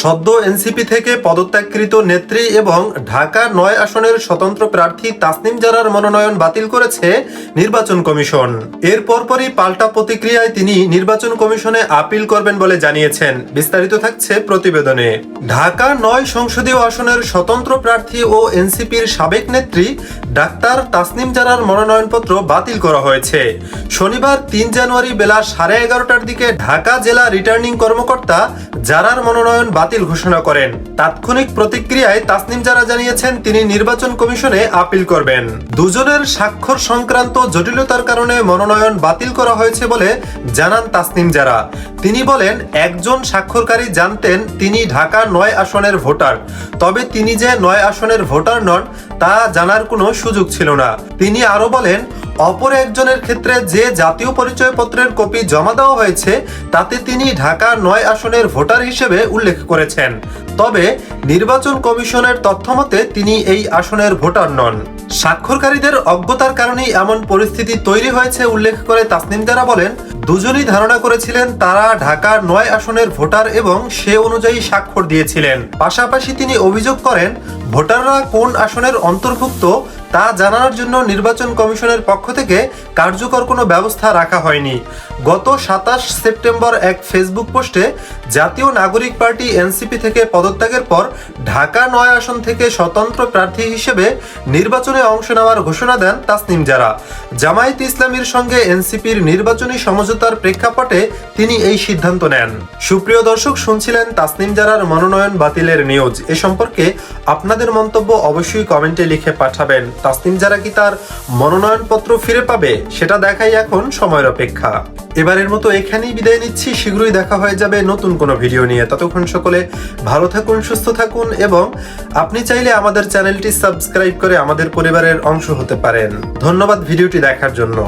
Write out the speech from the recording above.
সদ্য এনসিপি থেকে পদত্যাগকৃত নেত্রী এবং ঢাকা নয় আসনের স্বতন্ত্র প্রার্থী তাসনিম জারার মনোনয়ন বাতিল করেছে নির্বাচন কমিশন। এর পরপরই পাল্টা প্রতিক্রিয়ায় তিনি নির্বাচন কমিশনে আপিল করবেন বলে জানিয়েছেন। বিস্তারিত থাকছে প্রতিবেদনে। ঢাকা নয় সংসদীয় আসনের স্বতন্ত্র প্রার্থী ও এনসিপির সাবেক নেত্রী ডাক্তার তাসনিম জারার মনোনয়নপত্র বাতিল করা হয়েছে। শনিবার তিন জানুয়ারি বেলা সাড়ে এগারোটার দিকে ঢাকা জেলা রিটার্নিং কর্মকর্তা জারার মনোনয়ন বাতিল ঘোষণা করেন। তাৎক্ষণিক প্রতিক্রিয়ায় তাসনিম জারা জানিয়েছেন, তিনি নির্বাচন কমিশনে আপিল করবেন। দুজনের স্বাক্ষর সংক্রান্ত জটিলতার কারণে মনোনয়ন বাতিল করা হয়েছে বলে জানান তাসনিম জারা। তিনি বলেন, একজন স্বাক্ষরকারী জানতেন তিনি ঢাকা নয় আসনের ভোটার। তবে তিনি যে নয় আসনের ভোটার নন, তা জানার কোনো সুযোগ ছিল না। তিনি আরও বলেন, অপর একজনের ক্ষেত্রে যে জাতীয় পরিচয়পত্রের কপি জমা দেওয়া হয়েছে, তাতে তিনি ঢাকা নয় আসনের ভোটার হিসেবে উল্লেখ করেছেন। তবে নির্বাচন কমিশনের তথ্যমতে তিনি এই আসনের ভোটার নন। স্বাক্ষরকারীদের অজ্ঞতার কারণেই এমন পরিস্থিতি তৈরি হয়েছে উল্লেখ করে তাসনিম জারা বলেন, দুজনই ধারণা করেছিলেন তারা ঢাকার নয় আসনের ভোটার এবং সে অনুযায়ী স্বাক্ষর দিয়েছিলেন। পাশাপাশি তিনি অভিযোগ করেন ভোটাররা কোন আসনের অন্তর্ভুক্ত তা জানানোর জন্য নির্বাচন কমিশনের পক্ষ থেকে কার্যকর কোনো ব্যবস্থা রাখা হয়নি। গত সাতাশ সেপ্টেম্বর এক ফেসবুক পোস্টে জাতীয় নাগরিক পার্টি এনসিপি থেকে পদত্যাগের পর ঢাকা নয় আসন থেকে স্বতন্ত্র প্রার্থী হিসেবে নির্বাচনে অংশ নেওয়ার ঘোষণা দেন তাসনিম জারা। জামায়াত ইসলামীর সঙ্গে এনসিপির নির্বাচনী সমঝোতার প্রেক্ষাপটে তিনি এই সিদ্ধান্ত নেন। সুপ্রিয় দর্শক, শুনছিলেন তাসনিম জারার মনোনয়ন বাতিলের নিউজ। এ সম্পর্কে আপনাদের মন্তব্য অবশ্যই কমেন্টে লিখে পাঠাবেন। তাসনিম জারা কি তার মনোনয়নপত্র ফিরে পাবে? সেটা দেখাই এখন সময়ের অপেক্ষা। এবারের মতো এখানেই বিদায় নিচ্ছি। শীঘ্রই দেখা হয়ে যাবে নতুন কোনো ভিডিও নিয়ে। ততক্ষণ সকলে ভালো থাকুন, সুস্থ থাকুন এবং আপনি চাইলে আমাদের চ্যানেলটি সাবস্ক্রাইব করে আমাদের পরিবারের অংশ হতে পারেন। ধন্যবাদ ভিডিওটি দেখার জন্য।